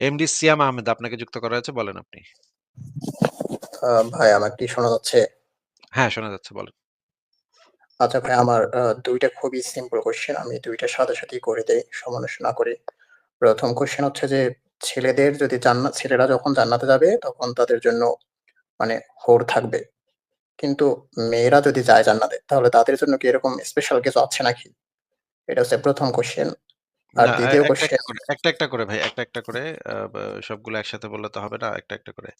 MD সিয়াম আহমেদ আপনাকে যুক্ত করা হয়েছে বলেন আপনি। ভাই আমার কি শোনা যাচ্ছে? হ্যাঁ শোনা যাচ্ছে বলেন। আচ্ছা ভাই আমার দুইটা খুবই সিম্পল কোশ্চেন আমি দুইটা সাথে সাথেই করে দেই সমালোচনা করে। প্রথম কোশ্চেন হচ্ছে যে ছেলেদের যদি জান্নাত ছেলেরা যখন জান্নাতে যাবে তখন তাদের জন্য মানে হোর থাকবে। কিন্তু মেয়েরা যদি যায় জান্নাতে তাহলে তাদের জন্য কি এরকম স্পেশাল কিছু আছে নাকি? এটা হচ্ছে প্রথম কোশ্চেন আর না, দ্বিতীয় একটা কোশ্চেন একটা করে একটা একটা করে ভাই একটা একটা করে আহ, সবগুলো একসাথে বললে তো হবে না একটা একটা করে।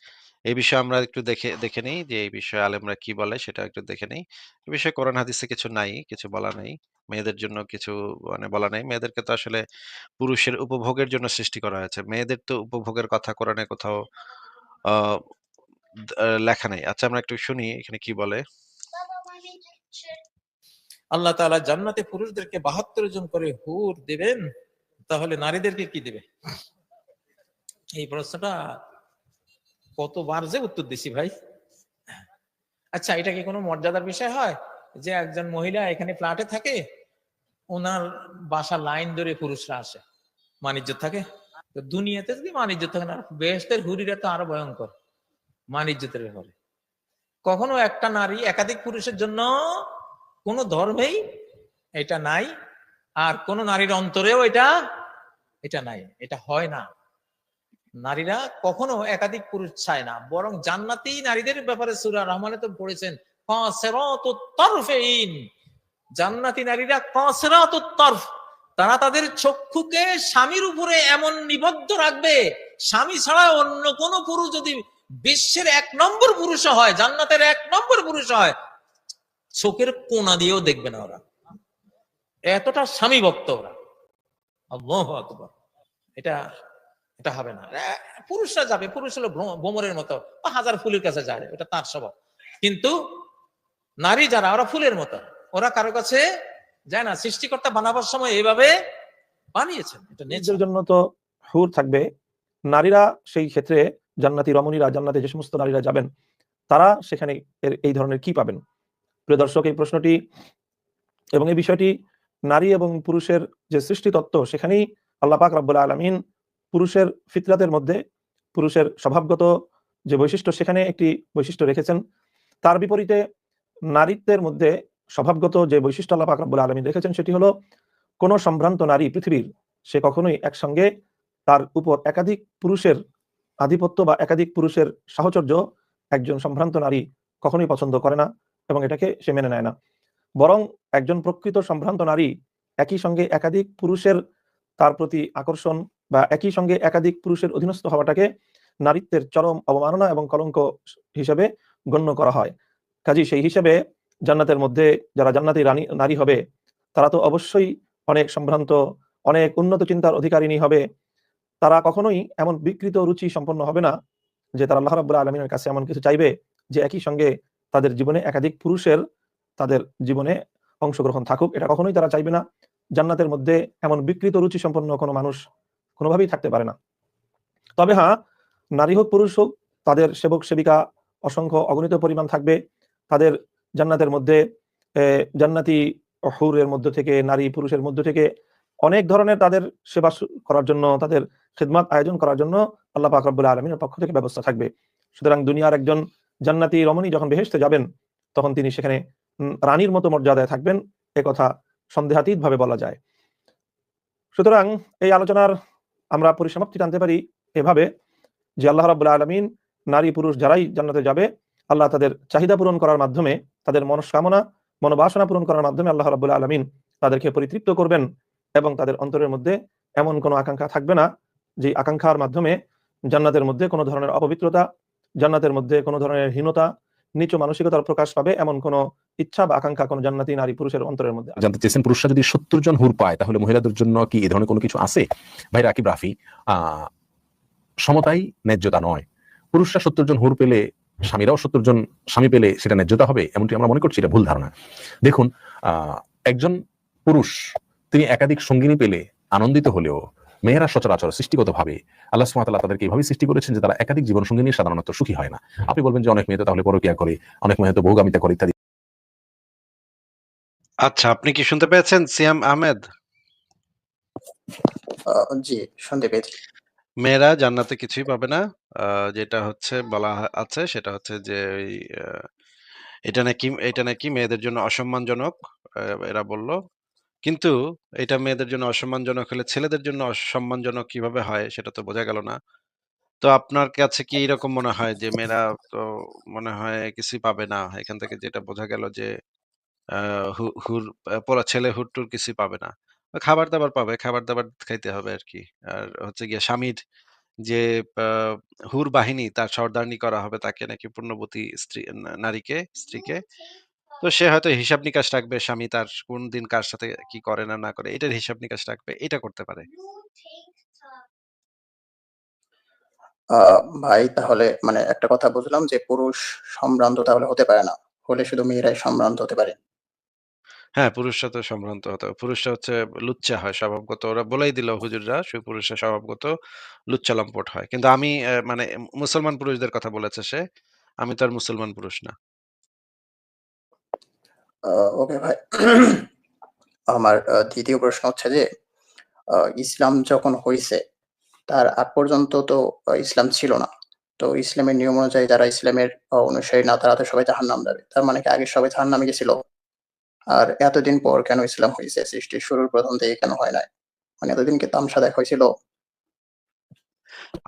এই বিষয়ে আমরা একটু দেখে দেখে নিই যে এই বিষয়ে আলেমরা কি বলে সেটা একটু দেখে নিই। এই বিষয়ে কোরআন হাদিসে কিছু নাই কিছু বলা নেই। মেয়েদের জন্য কিছু মানে বলা নেই। মেয়েদেরকে তো আসলে পুরুষের উপভোগের জন্য সৃষ্টি করা হয়েছে। মেয়েদের তো উপভোগের কথা কোরআনে কোথাও আহ দ- আহ, লেখা নেই। আচ্ছা আমরা একটু শুনি এখানে কি বলে। আল্লাহ তাআলা জান্নাতে পুরুষদেরকে বাহাত্তর জন করে হুর দেবেন। তাহলে নারীদেরকে কি দেবে? এই প্রশ্নটা কতবার যে উত্তর দিছি ভাই? আচ্ছা এটা কি কোনো মর্যাদার বিষয় হয়? যে একজন মহিলা এখানে ফ্ল্যাটে থাকে, ওনার বাসা লাইন ধরে পুরুষরা আসে, মানিজ্য থাকে। দুনিয়াতে যদি মানিজ্য থাকে না, বেহেস্তের হুরিরা তো আরও ভয়ঙ্কর মানিজ্যতের ব্যাপারে। কখনো একটা নারী একাধিক পুরুষের জন্য কোনো ধর্মেই এটা নাই, আর কোন নারীর অন্তরেও এটা এটা নাই, এটা হয় না। নারীরা কখনো একাধিক পুরুষ চায় না, বরং জান্নাতি নারীদের ব্যাপারে সুরা রহমানে তো পড়েছেন জান্নাতি নারীরা তারফ, তারা তাদের চক্ষুকে স্বামীর উপরে এমন নিবদ্ধ রাখবে, স্বামী ছাড়া অন্য কোন পুরুষ যদি বিশ্বের এক নম্বর পুরুষ হয়, জান্নাতের এক নম্বর পুরুষ হয়, চোখের কোনা দিয়েও দেখবে না ওরা। এতটা স্বামী ভক্ত ওরা। আল্লাহ আকবার। এটা এটা হবে না। পুরুষরা যাবে, পুরুষ হলো ভ্রম- ভ্রমরের মতো হাজার ফুলের কাছে যায় ওটা তার স্বভাব। কিন্তু নারী যারা, ওরা ফুলের মতো। ওরা কারও কাছে যায় না। সৃষ্টিকর্তা বানাবার সময় এইভাবে বানিয়েছেন। এটা। নিজের জন্য তো হুর থাকবে। নারীরা সেই ক্ষেত্রে জান্নাতি রমণীরা, জান্নাতে যে সমস্ত নারীরা যাবেন, তারা সেখানে এই ধরনের কি পাবেন? প্রিয় দর্শক, এই প্রশ্নটি এবং এই বিষয়টি নারী এবং পুরুষের যে সৃষ্টি তত্ত্ব সেখানেই আল্লাহ পাক রব্বুল আলমিন পুরুষের ফিতরাতের মধ্যে পুরুষের স্বভাবগত যে বৈশিষ্ট্য, সেখানে একটি বৈশিষ্ট্য রেখেছেন। তার বিপরীতে নারীত্বের মধ্যে স্বভাবগত যে বৈশিষ্ট্য আল্লাহ পাক রব্বুল আলমিন রেখেছেন, সেটি হলো কোনো সম্ভ্রান্ত নারী পৃথিবীর, সে কখনোই একসঙ্গে তার উপর একাধিক পুরুষের আধিপত্য বা একাধিক পুরুষের সাহচর্য একজন সম্ভ্রান্ত নারী কখনোই পছন্দ করে না এবং এটাকে সে মেনে নেয় না। বরং একজন প্রকৃত সম্ভ্রান্ত নারী একই সঙ্গে একাধিক পুরুষের তার প্রতি আকর্ষণ বা একই সঙ্গে একাধিক পুরুষের অধীনস্থ হওয়াটাকে নারীত্বের চরম অবমাননা এবং কলঙ্ক হিসেবে গণ্য করা হয়। কাজী সেই হিসেবে জান্নাতের মধ্যে যারা জান্নাতি রানী, নারী হবে, তারা তো অবশ্যই অনেক সম্ভ্রান্ত, অনেক উন্নত চিন্তার অধিকারিণী হবে। তারা কখনোই এমন বিকৃত রুচি সম্পন্ন হবে না যে তারা আল্লাহ রাবুল্লাহ আলমিনের কাছে এমন কিছু চাইবে যে একই সঙ্গে তাদের জীবনে একাধিক পুরুষের তাদের জীবনে অংশগ্রহণ থাকুক, এটা কখনোই তারা চাইবে না। জান্নাতের মধ্যে এমন বিকৃত রুচি সম্পন্ন কোনো মানুষ কোনোভাবেই থাকতে পারে না। তবে হ্যাঁ নারী হোক, পুরুষ হোক, তাদের সেবক, সেবিকা, অসংখ্য অগণিত পরিমাণ থাকবে। তাদের জান্নাতের মধ্যে জান্নাতি হুরের মধ্য থেকে, নারী পুরুষের মধ্য থেকে অনেক ধরনের তাদের সেবা করার জন্য, তাদের খেদমাত আয়োজন করার জন্য আল্লাহ পাক রব্বুল আলমিনের পক্ষ থেকে ব্যবস্থা থাকবে। সুতরাং দুনিয়ার একজন জান্নাতি রমণী যখন বেহেশতে যাবেন, তখন তিনি সেখানে রানীর মতো মর্যাদায় থাকবেন কথা সন্দেহাতীত ভাবে বলা যায়। সুতরাং এই আলোচনার আমরা পরিসমাপ্তি টানতে পারি এভাবে যে আল্লাহ রাবুল্লাহ আলমিন নারী পুরুষ যারাই জান্নাতে যাবে, আল্লাহ তাদের চাহিদা পূরণ করার মাধ্যমে, তাদের মনস্কামনা, মনোবাসনা পূরণ করার মাধ্যমে আল্লাহ রাবুল্লাহ আলমিন তাদেরকে পরিতৃপ্ত করবেন এবং তাদের অন্তরের মধ্যে এমন কোনো আকাঙ্ক্ষা থাকবে না যে আকাঙ্ক্ষার মাধ্যমে জান্নাতের মধ্যে কোনো ধরনের অপবিত্রতা, জান্নাতের মধ্যে কোনো ধরনের হীনতা, নিচু মানসিকতার প্রকাশ পাবে এমন কোনো ইচ্ছা বা আকাঙ্ক্ষা কোনো জান্নাতি নারী পুরুষের অন্তরের মধ্যে জানতে চেয়েছেন, পুরুষরা যদি সত্তর জন হুর পায়, তাহলে মহিলাদের জন্য কি এ ধরনের কোনো কিছু আছে? ভাই রাকিব, রাফি সমতাই ন্যায্যতা নয়। পুরুষরা সত্তর জন হুর পেলে, স্বামীরাও সত্তর জন স্বামী পেলে সেটা ন্যায্যতা হবে, এমনটি আমরা মনে করছি, এটা ভুল ধারণা। দেখুন একজন পুরুষ, তিনি একাধিক সঙ্গিনী পেলে আনন্দিত হলেও মেয়েরা সচরাচর সৃষ্টিগতভাবে আল্লাহ সুমাতাল্লাহ তাদেরকে এইভাবে সৃষ্টি করেছেন যে তারা একাধিক জীবন সঙ্গিনী সাধারণত সুখী হয় না। আপনি বলবেন যে অনেক মেয়ে তো তাহলে পরকিয়া করে, অনেক মেয়ে তো বহুগামিতা করে ইত্যাদি। আচ্ছা আপনি কি শুনতে পেয়েছেন সিয়াম আহমেদ জি শুনতে পেয়েছি মেয়েরা জান্নাতে কিছুই পাবে না। যেটা হচ্ছে বলা আছে সেটা হচ্ছে যে এটা নাকি এটা নাকি মেয়েদের জন্য অসম্মানজনক এরা বলল। কিন্তু এটা মেয়েদের জন্য অসম্মানজনক হলে ছেলেদের জন্য অসম্মানজনক কীভাবে হয় সেটা তো বোঝা গেল না। তো আপনার কাছে কি এরকম মনে হয় যে মেয়েরা তো মনে হয় কিছুই পাবে না। এখান থেকে যেটা বোঝা গেল যে আ হু হুর পোলা ছেলে হুর-টুর কিছুই পাবে না। খাবার-দাবার পাবে, খাবার-দাবার খাইতে হবে আরকি। আর হচ্ছে গিয়ে স্বামীর যে আ হুর বাহিনী তার সর্দারনি করা হবে তাকে নাকি পুণ্যবতী স্ত্রী না নারীকে, স্ত্রীকে। তো সে হয়তো হিসাব নিকাশ রাখবে স্বামী তার কোন দিন কার সাথে কি করে না, না করে এটার হিসাব নিকাশ রাখবে। এটা করতে পারে। আ ভাই তাহলে মানে একটা কথা বুঝলাম যে পুরুষ সম্ভ্রান্ত তাহলে হতে পারে না। হলে শুধু মেয়েরাই সম্ভ্রান্ত হতে পারে। হ্যাঁ, পুরুষরা তো সম্ভ্রান্ত হতে হবে। পুরুষরা হচ্ছে লুচ্চা হয় স্বভাবগত। ওরা বলেই দিল হুজুররা সু পুরুষরা স্বভাবগত লুচ্চা লম্পট হয়। কিন্তু আমি মানে মুসলমান পুরুষদের কথা বলেছে সে। আমি তো আর মুসলমান পুরুষ না। ওকে ভাই। আমার ২য় প্রশ্ন হচ্ছে যে ইসলাম যখন হইছে তার আগ পর্যন্ত তো ইসলাম ছিল না। তো ইসলামের নিয়ম অনুযায়ী যারা ইসলামের অনুসারী না তারা তো সবাই জাহান্নাম যাবে। তার মানে কি আগে সবাই জাহান্নামে গেছিল? আর এতদিন পর কেন ইসলাম হইছে? সৃষ্টির শুরুর ১ম থেকে কেন হয় নাই? মানে এতদিন কি তামসা দেখা হইছিল?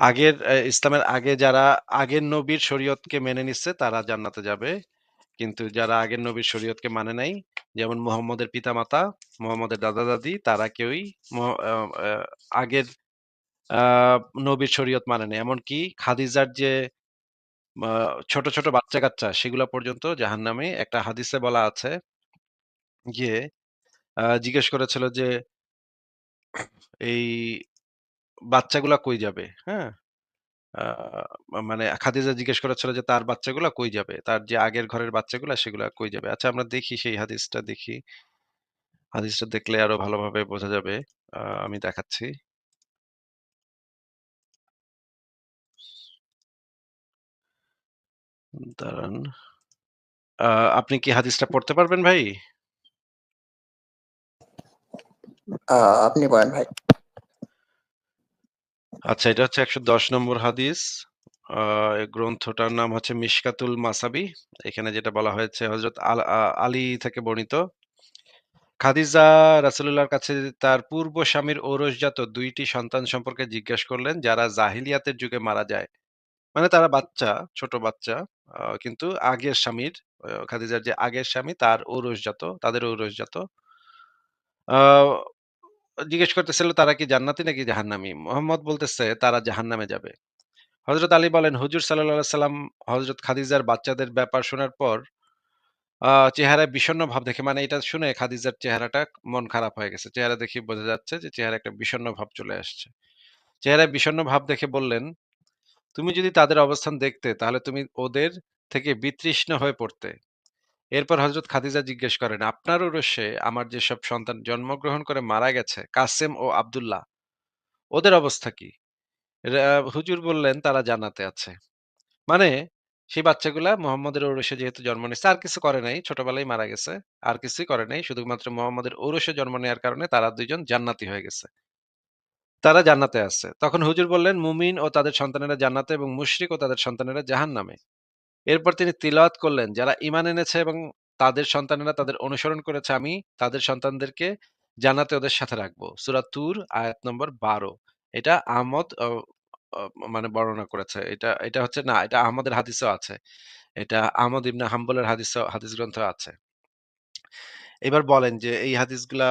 আগের ইসলামের আগে যারা আগের নবীর শরীয়তকে মেনে নিচ্ছে তারা জান্নাতে যাবে। কিন্তু যারা আগের নবীর শরীয়তকে মানে নাই, যেমন মুহাম্মদের পিতামাতা, মুহাম্মদের দাদা-দাদি তারা কেউই আগের নবীর শরীয়ত মানে নাই। এমনকি খাদিজার যে ছোট, ছোট বাচ্চা-কাচ্চা সেগুলা পর্যন্ত জাহান্নামে একটা হাদিসে বলা আছে গিয়ে জিজ্ঞেস করেছিল যে, এই বাচ্চাগুলা কই যাবে? হ্যাঁ? মানে খাদিজা জিজ্ঞেস করেছিল যে, তার বাচ্চাগুলা কই যাবে? তার যে আগের ঘরের বাচ্চাগুলা, সেগুলা কই যাবে? আচ্ছা আমরা দেখি, সেই হাদিসটা দেখি। হাদিসটা দেখলে আরও ভালোভাবে বোঝা যাবে। আমি দেখাচ্ছি। দাঁড়ান। আপনি কি হাদিসটা পড়তে পারবেন ভাই? আপনি বলেন ভাই। আচ্ছা এটা হচ্ছে ১১০ নম্বর হাদিস। গ্রন্থটার নাম হচ্ছে মিশকাতুল মাসাবি। এখানে যেটা বলা হয়েছে হযরত আল থেকে বর্ণিত। খাদিজা রাসূলুল্লাহর কাছে তার পূর্ব স্বামীর ঔরসজাত দুইটি সন্তান সম্পর্কে জিজ্ঞেস করলেন যারা জাহিলিয়াতের যুগে মারা যায়। মানে তারা বাচ্চা, ছোট বাচ্চা। কিন্তু আগের স্বামীর খাদিজার যে আগের স্বামী তার ঔরসজাত, তাদের ঔরসজাত। জিজ্ঞেস করতেছিল তারা কি জান্নাতি নাকি জাহান্নামী? মুহাম্মদ বলতেছে তারা জাহান্নামে যাবে। হযরত আলী বলেন, হুজুর সাল্লাল্লাহু আলাইহি সাল্লাম হযরত খাদিজার বাচ্চাদের ব্যাপার শোনার পর আ চেহারায় বিষণ্ণ ভাব দেখে মানে এটা শুনে খাদিজার চেহারাটা মন খারাপ হয়ে গেছে। চেহারা দেখেই বোঝা যাচ্ছে যে চেহারায় একটা বিষণ্ণ ভাব চলে আসছে। চেহারায় বিষণ্ণ ভাব দেখে বললেন, "তুমি যদি তাদের অবস্থান দেখতে তাহলে তুমি ওদের থেকে বিতৃষ্ণ হয়ে পড়তে।" এরপর হযরত খাদিজা জিজ্ঞেস করেন, "আপনার ঔরসে আমার যেসব সন্তান জন্মগ্রহণ করে মারা গেছে, কাসেম ও আব্দুল্লাহ, ওদের অবস্থা কি?" হুজুর বললেন, "তারা জান্নাতে আছে।" মানে সেই বাচ্চাগুলা মুহাম্মদের ঔরসে যেহেতু জন্ম নিছে আর কিছু করে নাই। ছোটবেলায় মারা গেছে। আর কিছুই করে নাই। শুধুমাত্র মুহাম্মদের ঔরসে জন্ম নেওয়ার কারণে তারা ২ জন জান্নাতি হয়ে গেছে। তারা জান্নাতে আছে। তখন হুজুর বললেন, "মুমিন ও তাদের সন্তানেরা জান্নাতে এবং মুশরিক ও তাদের সন্তানেরা জাহান্নামে।" এরপর তিনি তিলাওয়াত করলেন, "যারা ইমান এনেছে এবং তাদের সন্তানেরা তাদের অনুসরণ করেছে, আমি তাদের সন্তানদেরকে জান্নাতে ওদের সাথে রাখব।" সূরা তুর আয়াত নম্বর ১২ এটা আহমদ মানে বর্ণনা করেছে। এটা এটা হচ্ছে না, এটা আহমদের হাদিসও আছে। এটা আহমদ ইবনে হাম্বলের হাদিস হাদিস গ্রন্থ আছে। এবার বলেন যে এই হাদিসগুলা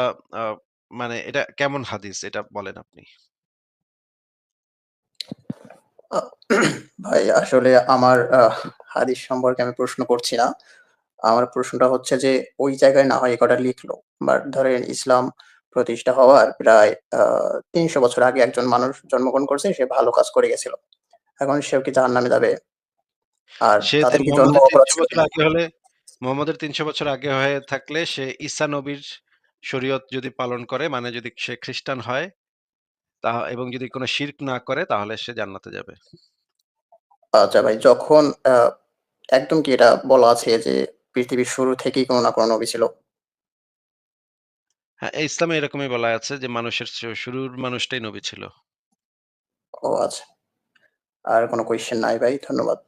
মানে এটা কেমন হাদিস? এটা বলেন আপনি। ভাই আসলে আমার আ হাদিস সম্পর্কে আমি প্রশ্ন করছি না। আমার প্রশ্নটা হচ্ছে যে ওই জায়গায় না হয় এ কটা লিখলো। বাট ধরেন ইসলাম প্রতিষ্ঠা হওয়ার প্রায় আ ৩০০ বছর আগে একজন মানুষ জন্মগ্রহণ করছে, সে ভালো কাজ করে গেছিল। এখন সেও কি জাহান্নামে যাবে? আর সে তো তাদের কি জন্ম মুহাম্মদের অপরাধ ৩০০ ছিল বছর? আগে হলে মুহাম্মদের ৩০০ বছর আগে হয়ে থাকলে সে ঈসা নবীর শরীয়ত যদি পালন করে মানে যদি সে খ্রিস্টান হয় তা এবং যদি কোনো শিরক না করে তাহলে সে জান্নাতে যাবে। আচ্ছা ভাই যখন একদম কি এটা বলা আছে যে পৃথিবীর শুরু থেকেই কোন না কোন নবী ছিল? হ্যাঁ, ইসলামে এরকমই বলা আছে যে মানুষের শুরুর মানুষটাই নবী ছিল। ও আচ্ছা। আর কোনো কোয়েশ্চেন নাই ভাই। ধন্যবাদ।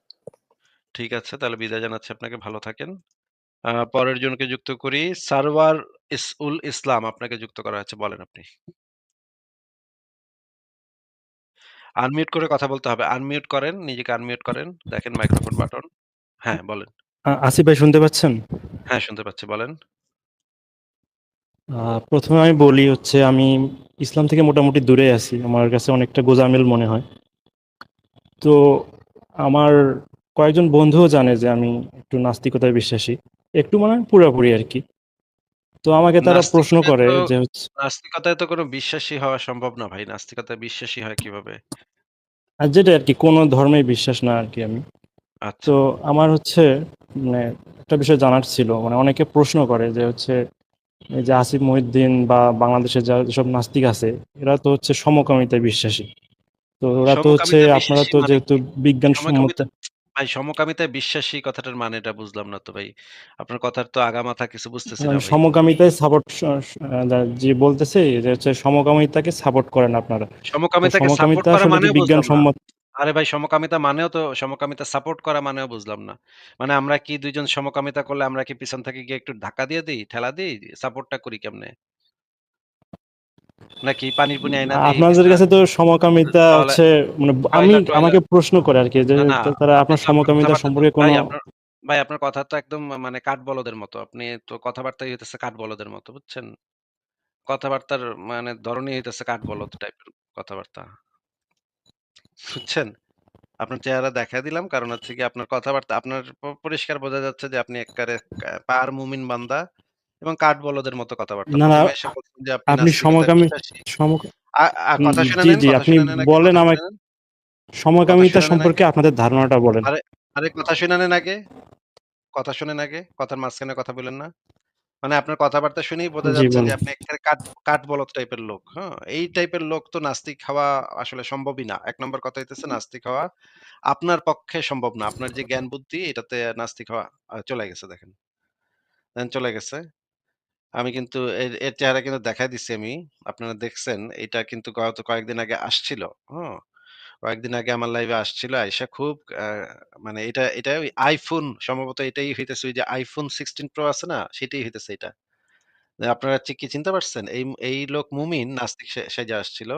ঠিক আছে তাহলে বিদায় জানাচ্ছি আপনাকে। ভালো থাকেন। পরের জনকে যুক্ত করি। সারওয়ার ইস-উল ইসলাম আপনাকে যুক্ত করা হয়েছে। বলেন আপনি। আনমিউট করে কথা বলতে হবে। আনমিউট করেন, নিজেকে আনমিউট করেন। দেখেন মাইক্রোফোন বাটন। হ্যাঁ, বলেন। আসিফ ভাই শুনতে পাচ্ছেন? হ্যাঁ, শুনতে পাচ্ছি। বলেন। প্রথমে আমি বলি হচ্ছে আমি ইসলাম থেকে মোটামুটি দূরে আছি। আমার কাছে অনেকটা গোঁজামিল মনে হয়। তো আমার কয়েকজন বন্ধুও জানে যে আমি একটু নাস্তিকতায় বিশ্বাসী। একটু মানে পুরাপুরি আরকি। তো আমাকে তারা প্রশ্ন করে যে নাস্তিকতায় তো কোনো বিশ্বাসী হওয়া সম্ভব না ভাই। নাস্তিকতায় বিশ্বাসী হয় কীভাবে? আর যেটা আরকি কোনো ধর্মে বিশ্বাস না আরকি আমি। আচ্ছা। তো আমার হচ্ছে মানে একটা বিষয় জানার ছিল। মানে অনেকে প্রশ্ন করে যে হচ্ছে এই যে আসিফ মহিউদ্দিন বা বাংলাদেশে যা যেসব নাস্তিক আছে এরা তো হচ্ছে সমকামিতায় বিশ্বাসী। তো ওরা তো হচ্ছে আপনারা তো মানে যেহেতু বিজ্ঞান সমকামিতা ভাই সমকামিতায় বিশ্বাসী কথাটার মানেটা বুঝলাম না তো ভাই। আপনার কথার তো আগামাথা কিছু বুঝতেছি না মানে ভাই। সমকামিতায় সাপোর্ট স স আ যে বলতেছে যে হচ্ছে সমকামিতাকে সাপোর্ট করেন আপনারা। তো সমকামিতাকে সাপোর্ট সমকামিতা করা আসলে কি মানেও বুঝলাম না। বিজ্ঞানসম্মত আরে ভাই সমকামিতা মানেও তো সমকামিতা সাপোর্ট করা মানেও বুঝলাম না। মানে আমরা কি ২ জন সমকামিতা করলে আমরা কি পিছন থেকে গিয়ে একটু ধাক্কা দিয়ে দেই, ঠেলা দেই? সাপোর্টটা করি কেমনে? নাকি পানির পুনি আইনা আপনাদের কাছে তো সমকামিতা হচ্ছে মানে আমি আমাকে প্রশ্ন করে আরকি যে না, না তারা আপনার সমকামিতা সম্পর্কে ভাই কোনো ভাই আপনার কথা তো একদম মানে কাঠবলদের মতো। আপনি তো কথাবার্তাই হইতেছে কাঠবলদের মতো, বুঝছেন? কথাবার্তার মানে ধরনই হইতেছে কাঠবলদ টাইপের কথাবার্তা। বুঝছেন? আপনার চেহারা দেখায় দিলাম। কারণ হচ্ছে কি আপনার কথাবার্তা আপনার পরিষ্কার বোঝা যাচ্ছে যে আপনি এক্কারে কা পার মুমিন বান্দা এবং কাঠবলদের মতো কথাবার্তা। না, না ১ম এ এসে বলছেন যে আপনি সমকামী কথা শুনে জি, জি আপনি বলেন। কথা সমকামিতা সম্পর্কে আপনাদের ধারণাটা বলেন। আরে, আরে কথা শুনে নেন আগে। কথা শুনেন আগে। কথার মাঝখানে কথা বইলেন না। মানে আপনার কথাবার্তা শুনেই বোঝা যাচ্ছে যে বলুন। আপনি এক্কারে কাঠ কাঠবলদ টাইপের লোক। হ্যাঁ? এই টাইপের লোক তো নাস্তিক হওয়া আসলে সম্ভবই না। এক নম্বর কথা হইতেছে নাস্তিক হওয়া আপনার পক্ষে সম্ভব না। আপনার যে জ্ঞান বুদ্ধি এটাতে নাস্তিক হওয়া চলে গেছে দেখেন। দেখেন চলে গেছে। আমি কিন্তু এর এর চেহারা কিন্তু দেখায় দিছি আমি। আপনারা দেখছেন, এটা কিন্তু গত কয়েকদিন আগে আসছিল। হুম? কয়েকদিন আগে আমার লাইভে আসছিল। আইসা খুব মানে এটা এটা ওই সম্ভবত এটাই হইতেছে ওই যে iPhone 16 Pro আছে না? সেটাই হইতেছে এটা। আপনারা চি কি চিনতে পারছেন? এই এই লোক মুমিন নাস্তিক সে সেজে আসছিল।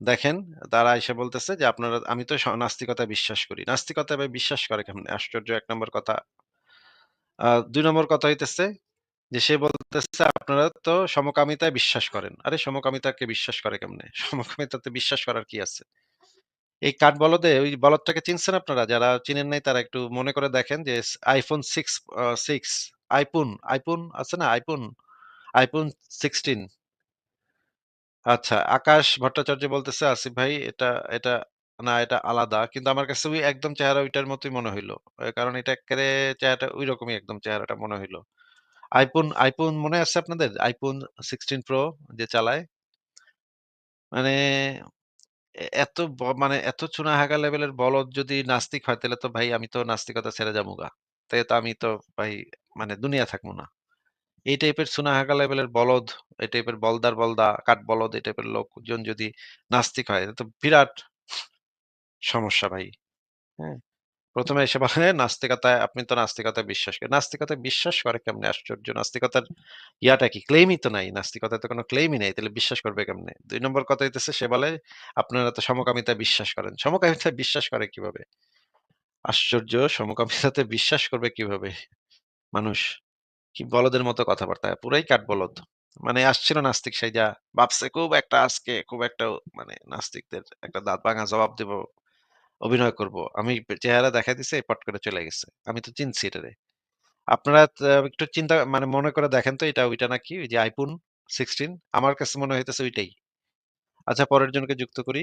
দেখেন, তারা আইসা বলতেছে যে আপনারা, আমি তো নাস্তিকতায় বিশ্বাস করি। নাস্তিকতায় বিশ্বাস করে কেমনে? আশ্চর্য ১ নম্বর কথা। ২ নম্বর কথা হইতেছে যে সে বলতেছে আপনারা তো সমকামিতায় বিশ্বাস করেন। আরে সমকামিতাকে বিশ্বাস করে কেমনে? সমকামিতাতে বিশ্বাস করার কি আছে? এই কাঠবলদে ওই বলদটাকে চিনছেন আপনারা? যারা চিনেন নাই তারা একটু মনে করে দেখেন যে স iPhone 6 আ 6 iPhone, iPhone আছে না iPhone? iPhone 16 আচ্ছা, আকাশ ভট্টাচার্য বলতেছে, "আসিফ ভাই এটা এটা না এটা আলাদা।" কিন্তু আমার কাছে ওই একদম চেহারা ওইটার মতোই মনে হইল কারণ এটা এক্কারে চেহারাটা ঐরকমই একদম চেহারাটা মনে হইল। iPhone আইফোন মনে আছে আপনাদের? আইফোন সিক্সটিন প্রো যে চালায়? মানে এত মানে এত চুনাহাগা লেভেলের বলদ যদি নাস্তিক হয় তাহলে তো ভাই আমি তো নাস্তিকতা ছেড়ে যামুগা। তাই তো আমি তো ভাই মানে দুনিয়া থাকব না। এই টাইপের চুনাহাগা লেভেলের বলদ, এই টাইপের বলদার বলদা, কাঠ বলদ এই টাইপের লোকজন যদি নাস্তিক হয় তো বিরাট সমস্যা ভাই। হ্যাঁ? ১ম এ এসে বলে, নাস্তিকতায় আপনি তো নাস্তিকতায় বিশ্বাস করেন। নাস্তিকতায় বিশ্বাস করে কেমনে আশ্চর্য? নাস্তিকতার ইয়াটা কি? ক্লেইমই তো নাই। নাস্তিকতায় তো কোনো ক্লেইমই নাই। তাহলে বিশ্বাস করবে কেমনে? ২ নম্বর কথা হইতেছে, সে বলে, আপনারা তো সমকামিতায় বিশ্বাস করেন। সমকামিতায় বিশ্বাস করে কীভাবে? আশ্চর্য! সমকামিতাতে বিশ্বাস করবে কীভাবে মানুষ? কি বলদের মতো কথাবার্তা। পুরাই কাঠবলদ। মানে আসছিল নাস্তিক সেই যা ভাবছে, খুব একটা আজকে খুব একটা মানে নাস্তিকদের একটা দাঁত ভাঙা জবাব দিব। অভিনয় করব। আমি চেহারা দেখা দিছে পট করে চলে গেছে। আমি তো চিনছি এটারে। আপনারা একটু চিন্তা মানে মনে করে দেখেন তো, এটা, ওইটা নাকি? ওই যে আইফোন সিক্সটিন, আমার কাছে মনে হইতেছে ওইটাই। আচ্ছা পরের জনকে যুক্ত করি।